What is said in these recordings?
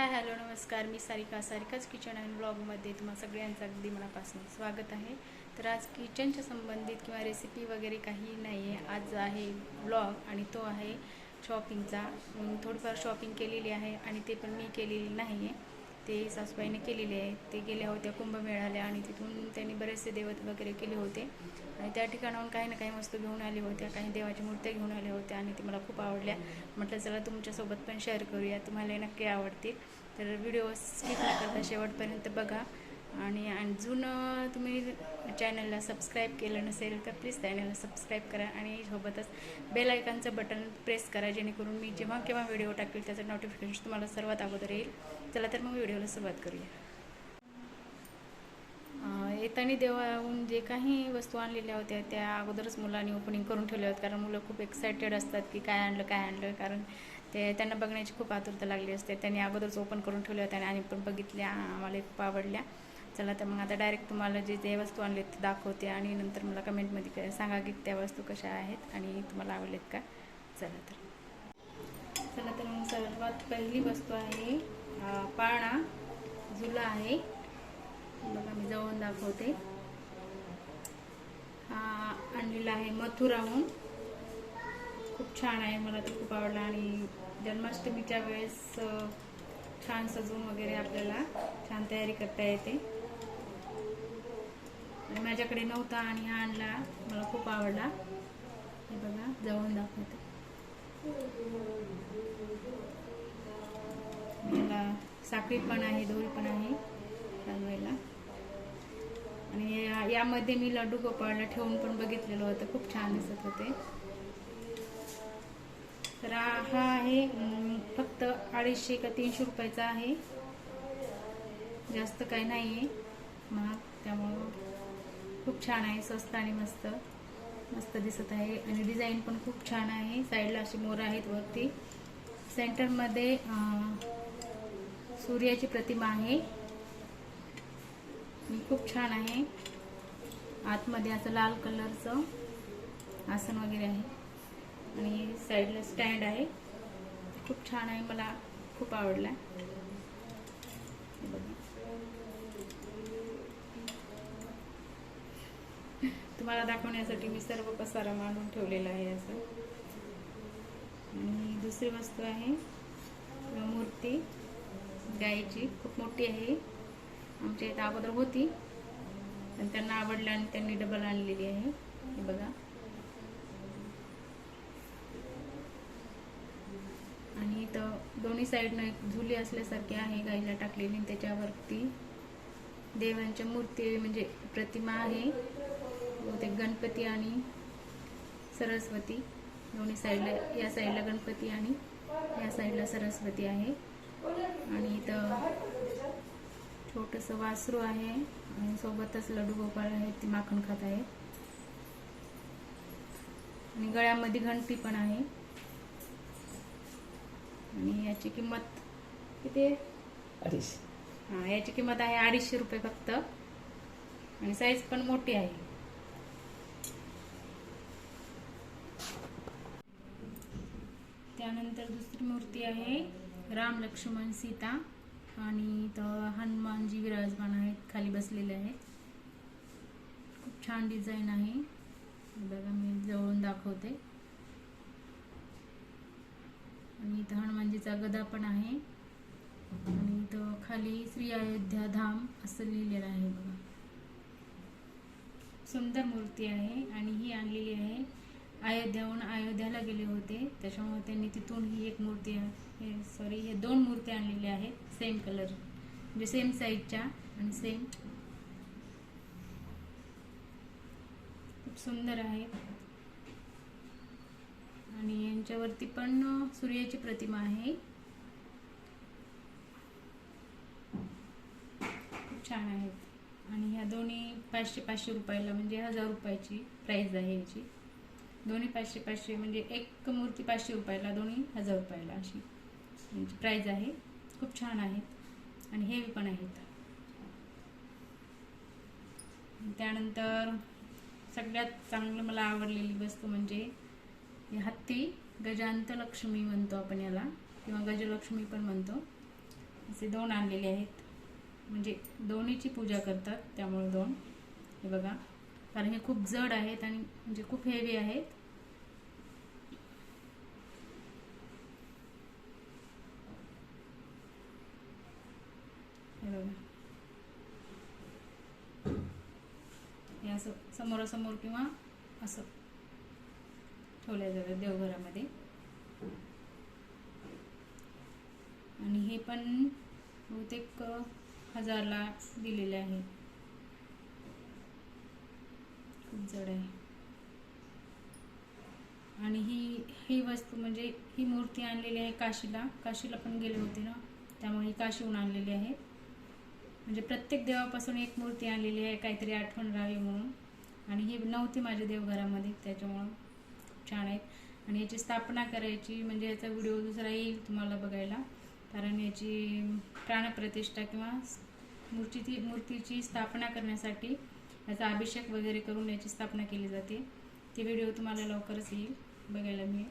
हाय hello नमस्कार. मी सारिका सारिकाच किचन अँड ब्लॉगमध्ये तुम्हा सगळ्यांचं अगदी मनापासून स्वागत आहे. तर आज किचनच्या संबंधित किंवा रेसिपी वगैरे काही नाही आहे आज आहे ब्लॉग आणि तो आहे शॉपिंगचा मी थोडीफार शॉपिंग केलेली आहे आणि ते पण मी केलेली नाही आहे ते सासूबाईने केलेले आहे. ते गेल्या होत्या कुंभमेळाल्या आणि तिथून त्यांनी बरेचसे देवत वगैरे केले होते. आणि त्या ठिकाणाहून काही ना काही वस्तू घेऊन आल्या होत्या काही देवाच्या मूर्त्या घेऊन आल्या होत्या आणि ते मला खूप आवडल्या. म्हटलं चला तुमच्यासोबत पण शेअर करूया तुम्हाला नक्की आवडतील. तर व्हिडिओ स्किप न करता शेवटपर्यंत बघा. आणि अजून तुम्ही चॅनलला सबस्क्राईब केलं नसेल तर प्लीज चॅनलला सबस्क्राईब करा आणि सोबतच बेल आयकॉनचं बटन प्रेस करा जेणेकरून मी जेव्हा केव्हा व्हिडिओ टाकेल त्याचं नोटिफिकेशन तुम्हाला सर्वात अगोदर येईल. चला तर मग व्हिडिओला सुरुवात करूया. येताना देवाहून जे काही वस्तू आणलेल्या होत्या त्या अगोदरच मुलांनी ओपनिंग करून ठेवल्या होत्या कारण मुलं खूप एक्सायटेड असतात की काय आणलं काय आणलं कारण ते त्यांना बघण्याची खूप आतुरता लागली असते. त्यांनी अगोदरच ओपन करून ठेवल्या होत्या आणि पण बघितल्या आम्हाला खूप आवडल्या. चला तर मग आता डायरेक्ट तुम्हाला जे जे वस्तू आणले ते दाखवते आणि नंतर मला कमेंटमध्ये क- सांगा की त्या वस्तू कशा आहेत आणि तुम्हाला आवडलेत का? चला तर. चला तर मग सर्वात पहिली वस्तू आहे पाळणा. झुला आहे. बघा मी जवळून दाखवते. हा आणलेला आहे मथुराहून. खूप छान आहे मला तर खूप आवडला. आणि जन्माष्टमीच्या वेळेस छान सजवून वगैरे आपल्याला छान तयारी करता येते. आणि माझ्याकडे नव्हता आणि हा आणला. मला खूप आवडला. हे बघा जवळून दाखवते. मला साखळी पण आहे दोरी पण आहे चालवायला. आणि या- यामध्ये मी लड्डू गोपाळला ठेवून पण बघितलेलं होतं. खूप छान दिसत होते. तर हा आहे फक्त अडीचशे का तीनशे रुपयाचा आहे. जास्त काही नाही आहे महाग त्यामुळं खूप छान आहे स्वस्त आणि मस्त. मस्त दिसत आहे आणि डिझाईन पण खूप छान आहे. साईडला अशी मोर आहेत वरती. सेंटरमध्ये सूर्याची प्रतिमा आहे. खूप छान आहे. आतमध्ये असं लाल कलरचं आसन वगैरे आहे. आणि साईडला स्टँड आहे. खूप छान आहे मला खूप आवडला बघा. तुम्हाला दाखवण्यासाठी मी सर्व पसारा मांडून ठेवलेला आहे असं. आणि दुसरी वस्तू आहे मूर्ती. गायची खूप मोठी आहे. आमच्या इथं अगोदर होती. पण त्यांना आवडलं आणि त्यांनी डबल आणलेली आहे. हे बघा. आणि इथं दोन्ही साईडनं एक झुली असल्यासारखी आहे गाईला टाकलेली. आणि त्याच्यावरती देवांच्या मूर्ती म्हणजे प्रतिमा आहे. गणपती आणि सरस्वती. दोन्ही साईडला या साईडला गणपती आणि या साईडला सरस्वती आहे. आणि इथं छोटंसं वासरू आहे आणि सोबतच लड्डू गोपाळ आहे ती माखण खात आहे. आणि गळ्यामध्ये घंटी पण आहे. आणि याची किंमत किती आहे? अडीच हा याची किंमत आहे अडीचशे रुपये फक्त. आणि साईज पण मोठी आहे. त्यानंतर दुसरी मूर्ती आहे राम लक्ष्मण सीता आणि इथं हनुमानजी विराजमान आहेत खाली बसलेले आहेत. खूप छान डिझाईन आहे. बघा मी जवळून दाखवते. आणि इथं हनुमानजीचा गदा पण आहे. आणि इथं खाली श्री अयोध्या धाम असं लिहिलेलं आहे बघा. सुंदर मूर्ती आहे आणि ही आणलेली आहे. अयोध्याहून अयोध्याला गेले होते. त्याच्यामुळे त्यांनी तिथून ही एक मूर्ती हे सॉरी हे दोन मूर्ती आणलेल्या आहेत सेम कलर म्हणजे सेम साईजच्या आणि सेम खूप सुंदर आहेत आणि यांच्यावरती पण सूर्याची प्रतिमा आहे. खूप छान आहेत आणि ह्या दोन्ही पाचशे पाचशे रुपयाला म्हणजे हजार रुपयाची प्राईज आहे याची. दोन्ही पाचशे पाचशे म्हणजे एक मूर्ती पाचशे रुपयाला दोन्ही हजार रुपयाला अशी. म्हणजे प्राईज आहे. खूप छान आहेत. आणि हेवी पण आहेत. त्यानंतर सगळ्यात चांगलं मला आवडलेली वस्तू म्हणजे हत्ती. गजांत लक्ष्मी म्हणतो आपण याला. किंवा गजलक्ष्मी पण म्हणतो. असे दोन आणलेले आहेत. म्हणजे दोन्हीची पूजा करतात. त्यामुळे दोन. हे बघा. कारण हे खूप जड आहेत आणि म्हणजे खूप हेवी आहेत. हे असं समोरासमोर किंवा असं ठेवल्या जातात देवघरामध्ये. आणि हे पण बहुतेक हजारला दिलेले आहे. खूप जड आहे. आणि ही ही वस्तू म्हणजे ही मूर्ती आणलेली आहे काशीला. काशीला पण गेले होते ना त्यामुळे ही काशीहून आणलेली आहे. म्हणजे प्रत्येक देवापासून एक मूर्ती आणलेली आहे काहीतरी आठवण राहावी म्हणून. आणि ही नव्हती माझ्या देवघरामध्ये त्याच्यामुळं छान आहेत आणि याची स्थापना करायची म्हणजे याचा व्हिडिओ दुसरा येईल तुम्हाला बघायला. कारण याची प्राणप्रतिष्ठा किंवा मूर्तीची मूर्तीची स्थापना करण्यासाठी याचा अभिषेक वगैरे करून याची स्थापना केली जाते. ती व्हिडिओ तुम्हाला लवकरच येईल बघायला मिळेल.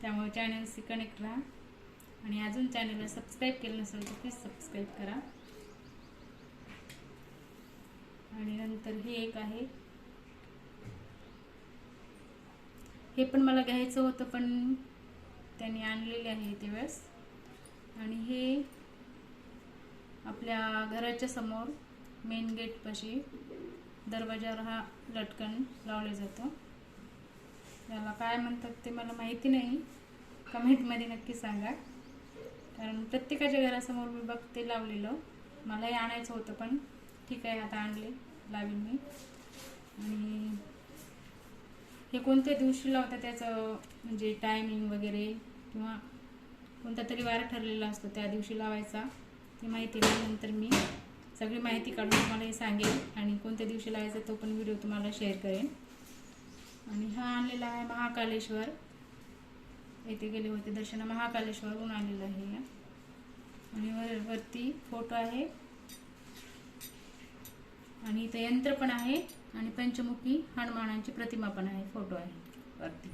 त्यामुळे चॅनलशी कनेक्ट राहा. आणि अजून चॅनलला सबस्क्राईब केलं नसेल तर प्लीज सबस्क्राईब करा. आणि नंतर हे एक आहे. हे पण मला घ्यायचं होतं पण त्यांनी आणलेले आहे ते वेळेस. आणि हे आपल्या घराच्या समोर मेन गेटपाशी दरवाजावर हा लटकन लावले जातं. त्याला काय म्हणतात ते मला माहिती नाही. कमेंटमध्ये नक्की सांगा. कारण प्रत्येकाच्या घरासमोर मी बघते लावलेलं. मलाही आणायचं होतं पण. ठीक आहे आता आणले लावीन मी. आणि हे कोणत्या दिवशी लावतात त्याचं म्हणजे टायमिंग वगैरे किंवा कोणता तरी वार ठरलेला असतो त्या दिवशी लावायचा ती माहिती नंतर मी सगळी माहिती काढून तुम्हाला हे सांगेन आणि कोणत्या दिवशी लावायचा तो पण व्हिडिओ तुम्हाला शेअर करेन. आणि हा आणलेला आहे महाकालेश्वर. येथे गेले होते दर्शन महाकालेश्वरहून आलेलं आहे आणि वर वरती फोटो आहे. आणि इथं यंत्र पण आहे आणि पंचमुखी हनुमानांची प्रतिमा पण आहे फोटो आहे. वरती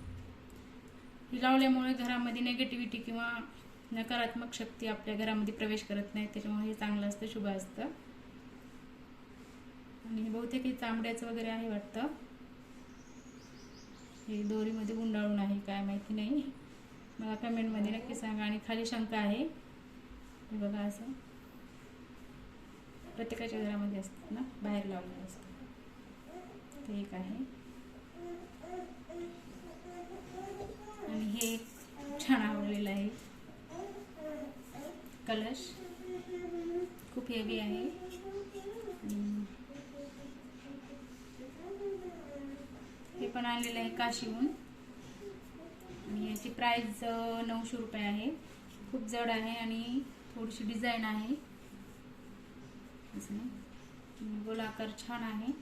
ही लावल्यामुळे घरामध्ये नेगेटिव्हिटी किंवा नकारात्मक शक्ती आपल्या घरामध्ये प्रवेश करत नाही त्याच्यामुळे हे चांगलं असतं शुभ असतं. आणि हे बहुतेक हे चांबड्याचं वगैरे आहे वाटतं. हे दोरीमध्ये गुंडाळून आहे काय माहिती नाही. मला कमेंटमध्ये नक्की सांगा. आणि खाली शंका आहे. हे बघा असं. प्रत्येकाच्या घरामध्ये असतात ना बाहेर लावलेलं असतं. ते एक आहे. आणि हे एक छान आवडलेलं आहे. कलश. खूप हेवी आहे. हे पण आणलेलं आहे काशीहून. आणि याची प्राईज नऊशे रुपये आहे. खूप जड आहे आणि थोडीशी डिझाईन आहे. असं गोलाकार छान आहे.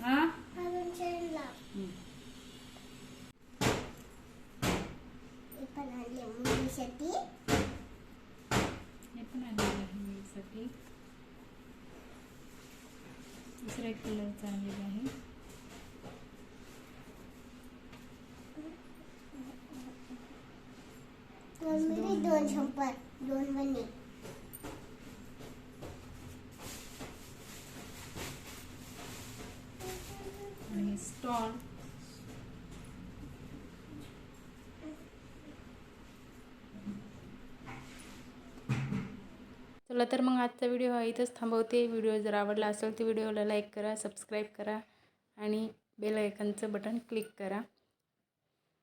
हा? दुसरा एक कलरचा आहे. दोन शंभर. दोन बने आणि स्टॉल चला तर मग आजचा व्हिडिओ हा इथंच थांबवते. व्हिडिओ जर आवडला असेल तर व्हिडिओला लाईक करा सबस्क्राईब करा आणि बेल आयकनचं बटन क्लिक करा.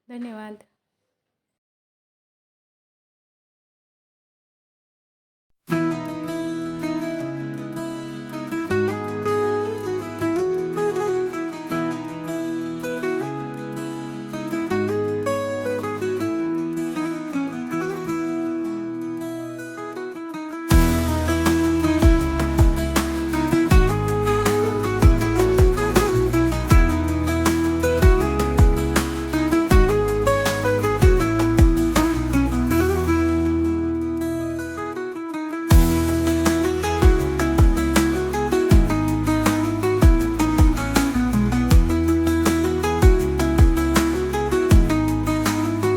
धन्यवाद.